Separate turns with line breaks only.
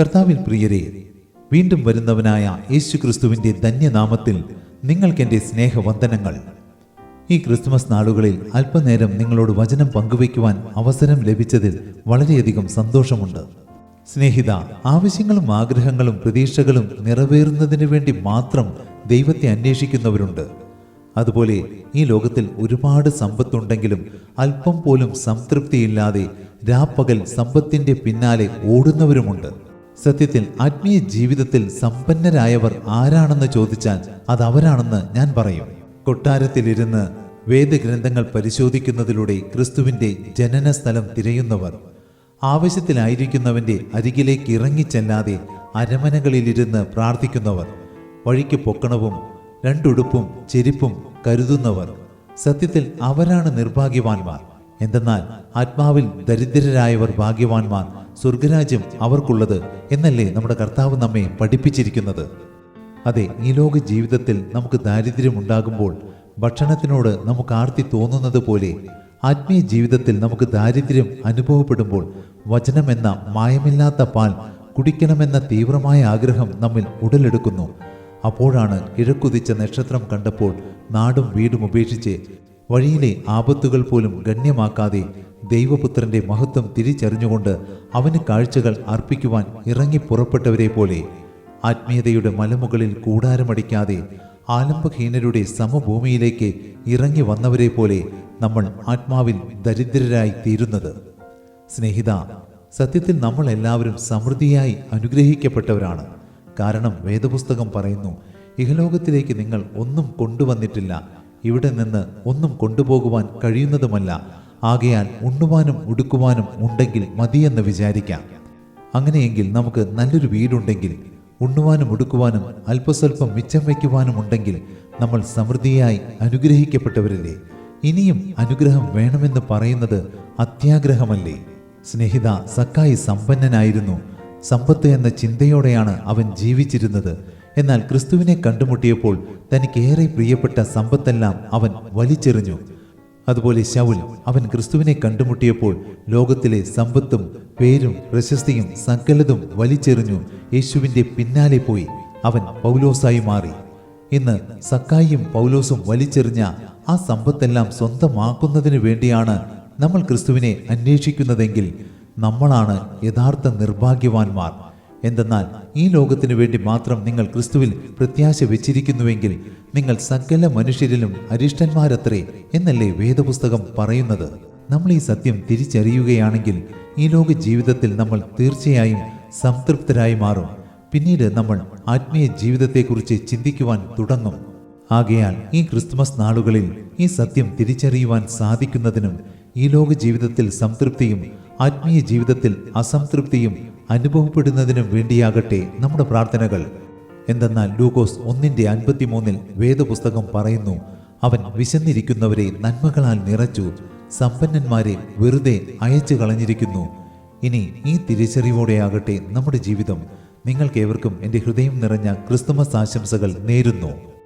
കർത്താവിൽ പ്രിയരെ വീണ്ടും വരുന്നവനായ യേശു ക്രിസ്തുവിന്റെ ധന്യനാമത്തിൽ നിങ്ങൾക്കെന്റെ സ്നേഹവന്ദനങ്ങൾ. ഈ ക്രിസ്മസ് നാളുകളിൽ അല്പനേരം നിങ്ങളോട് വചനം പങ്കുവയ്ക്കുവാൻ അവസരം ലഭിച്ചതിൽ വളരെയധികം സന്തോഷമുണ്ട്. സ്നേഹിത ആവശ്യങ്ങളും ആഗ്രഹങ്ങളും പ്രതീക്ഷകളും നിറവേറുന്നതിന് വേണ്ടി മാത്രം ദൈവത്തെ അന്വേഷിക്കുന്നവരുണ്ട്. അതുപോലെ ഈ ലോകത്തിൽ ഒരുപാട് സമ്പത്തുണ്ടെങ്കിലും അല്പം പോലും സംതൃപ്തിയില്ലാതെ രാപ്പകൽ സമ്പത്തിന്റെ പിന്നാലെ ഓടുന്നവരുമുണ്ട്. സത്യത്തിൽ ആത്മീയ ജീവിതത്തിൽ സമ്പന്നരായവർ ആരാണെന്ന് ചോദിച്ചാൽ അത് അവരാണെന്ന് ഞാൻ പറയും. കൊട്ടാരത്തിലിരുന്ന് വേദഗ്രന്ഥങ്ങൾ പരിശോധിക്കുന്നതിലൂടെ ക്രിസ്തുവിന്റെ ജനന സ്ഥലം തിരയുന്നവർ ആവശ്യത്തിലായിരിക്കുന്നവന്റെ അരികിലേക്ക് ഇറങ്ങിച്ചെല്ലാതെ അരമനകളിലിരുന്ന് പ്രാർത്ഥിക്കുന്നവർ വഴിക്ക് പൊക്കണവും രണ്ടുടുപ്പും ചെരിപ്പും കരുതുന്നവർ സത്യത്തിൽ അവരാണ് നിർഭാഗ്യവാന്മാർ. എന്തെന്നാൽ ആത്മാവിൽ ദരിദ്രരായവർ ഭാഗ്യവാന്മാർ സ്വർഗരാജ്യം അവർക്കുള്ളത് എന്നല്ലേ നമ്മുടെ കർത്താവ് നമ്മെ പഠിപ്പിച്ചിരിക്കുന്നത്? അതെ ഈ ലോക ജീവിതത്തിൽ നമുക്ക് ദാരിദ്ര്യമുണ്ടാകുമ്പോൾ ഭക്ഷണത്തിനോട് നമുക്ക് ആർത്തി തോന്നുന്നത് പോലെ ആത്മീയ ജീവിതത്തിൽ നമുക്ക് ദാരിദ്ര്യം അനുഭവപ്പെടുമ്പോൾ വചനമെന്ന മായമില്ലാത്ത പാൽ കുടിക്കണമെന്ന തീവ്രമായ ആഗ്രഹം നമ്മിൽ ഉടലെടുക്കുന്നു. അപ്പോഴാണ് കിഴക്കുതിച്ച നക്ഷത്രം കണ്ടപ്പോൾ നാടും വീടും ഉപേക്ഷിച്ച് വഴിയിലെ ആപത്തുകൾ പോലും ഗണ്യമാക്കാതെ ദൈവപുത്രന്റെ മഹത്വം തിരിച്ചറിഞ്ഞുകൊണ്ട് അവന് കാഴ്ചകൾ അർപ്പിക്കുവാൻ ഇറങ്ങി പുറപ്പെട്ടവരെ പോലെ ആത്മീയതയുടെ മലമുകളിൽ കൂടാരമടിക്കാതെ ആലംബഹീനരുടെ സമഭൂമിയിലേക്ക് ഇറങ്ങി വന്നവരെ പോലെ നമ്മൾ ആത്മാവിൽ ദരിദ്രരായി തീരുന്നത്. സ്നേഹിത സത്യത്തിൽ നമ്മൾ എല്ലാവരും സമൃദ്ധിയായി അനുഗ്രഹിക്കപ്പെട്ടവരാണ്. കാരണം വേദപുസ്തകം പറയുന്നു ഇഹലോകത്തിലേക്ക് നിങ്ങൾ ഒന്നും കൊണ്ടുവന്നിട്ടില്ല. ഇവിടെ നിന്ന് ഒന്നും കൊണ്ടുപോകുവാൻ കഴിയുന്നതുമല്ല. ആകയാൽ ഉണ്ണുവാനും ഉടുക്കുവാനും ഉണ്ടെങ്കിൽ മതിയെന്ന് വിചാരിക്കാം. അങ്ങനെയെങ്കിൽ നമുക്ക് നല്ലൊരു വീടുണ്ടെങ്കിൽ ഉണ്ണുവാനും ഉടുക്കുവാനും അല്പസ്വല്പം മിച്ചം വയ്ക്കുവാനും ഉണ്ടെങ്കിൽ നമ്മൾ സമൃദ്ധിയായി അനുഗ്രഹിക്കപ്പെട്ടവരല്ലേ? ഇനിയും അനുഗ്രഹം വേണമെന്ന് പറയുന്നത് അത്യാഗ്രഹമല്ലേ? സ്നേഹിത സക്കായി സമ്പന്നനായിരുന്നു. സമ്പത്ത് എന്ന ചിന്തയോടെയാണ് അവൻ ജീവിച്ചിരുന്നത്. എന്നാൽ ക്രിസ്തുവിനെ കണ്ടുമുട്ടിയപ്പോൾ തനിക്കേറെ പ്രിയപ്പെട്ട സമ്പത്തെല്ലാം അവൻ വലിച്ചെറിഞ്ഞു. അതുപോലെ ശൗൽ അവൻ ക്രിസ്തുവിനെ കണ്ടുമുട്ടിയപ്പോൾ ലോകത്തിലെ സമ്പത്തും പേരും പ്രശസ്തിയും സകലതും വലിച്ചെറിഞ്ഞു. യേശുവിന്റെ പിന്നാലെ പോയി അവൻ പൗലോസായി മാറി. ഇന്ന് സക്കായിയും പൗലോസും വലിച്ചെറിഞ്ഞ ആ സമ്പത്തെല്ലാം സ്വന്തമാക്കുന്നതിന് വേണ്ടിയാണ് നമ്മൾ ക്രിസ്തുവിനെ അന്വേഷിക്കുന്നതെങ്കിൽ നമ്മളാണ് യഥാർത്ഥ നിർഭാഗ്യവാന്മാർ. എന്തെന്നാൽ ഈ ലോകത്തിനു വേണ്ടി മാത്രം നിങ്ങൾ ക്രിസ്തുവിൽ പ്രത്യാശ വെച്ചിരിക്കുന്നുവെങ്കിൽ നിങ്ങൾ സകല മനുഷ്യരിലും അരിഷ്ടന്മാരത്രേ എന്നല്ലേ വേദപുസ്തകം പറയുന്നത്? നമ്മൾ ഈ സത്യം തിരിച്ചറിയുകയാണെങ്കിൽ ഈ ലോക ജീവിതത്തിൽ നമ്മൾ തീർച്ചയായും സംതൃപ്തരായി മാറും. പിന്നീട് നമ്മൾ ആത്മീയ ജീവിതത്തെക്കുറിച്ച് ചിന്തിക്കുവാൻ തുടങ്ങും. ആകയാൽ ഈ ക്രിസ്തുമസ് നാളുകളിൽ ഈ സത്യം തിരിച്ചറിയുവാൻ സാധിക്കുന്നതിനും ഈ ലോക ജീവിതത്തിൽ സംതൃപ്തിയും ആത്മീയ ജീവിതത്തിൽ അസംതൃപ്തിയും അനുഭവപ്പെടുന്നതിനും വേണ്ടിയാകട്ടെ നമ്മുടെ പ്രാർത്ഥനകൾ. എന്തെന്നാൽ ലൂക്കോസ് ഒന്നിന്റെ അൻപത്തിമൂന്നിൽ വേദപുസ്തകം പറയുന്നു അവൻ വിശന്നിരിക്കുന്നവരെ നന്മകളാൽ നിറച്ചു സമ്പന്നന്മാരെ വെറുതെ അയച്ചു കളഞ്ഞിരിക്കുന്നു. ഇനി ഈ തിരിച്ചറിവോടെയാകട്ടെ നമ്മുടെ ജീവിതം. നിങ്ങൾക്കേവർക്കും എന്റെ ഹൃദയം നിറഞ്ഞ ക്രിസ്തുമസ് ആശംസകൾ നേരുന്നു.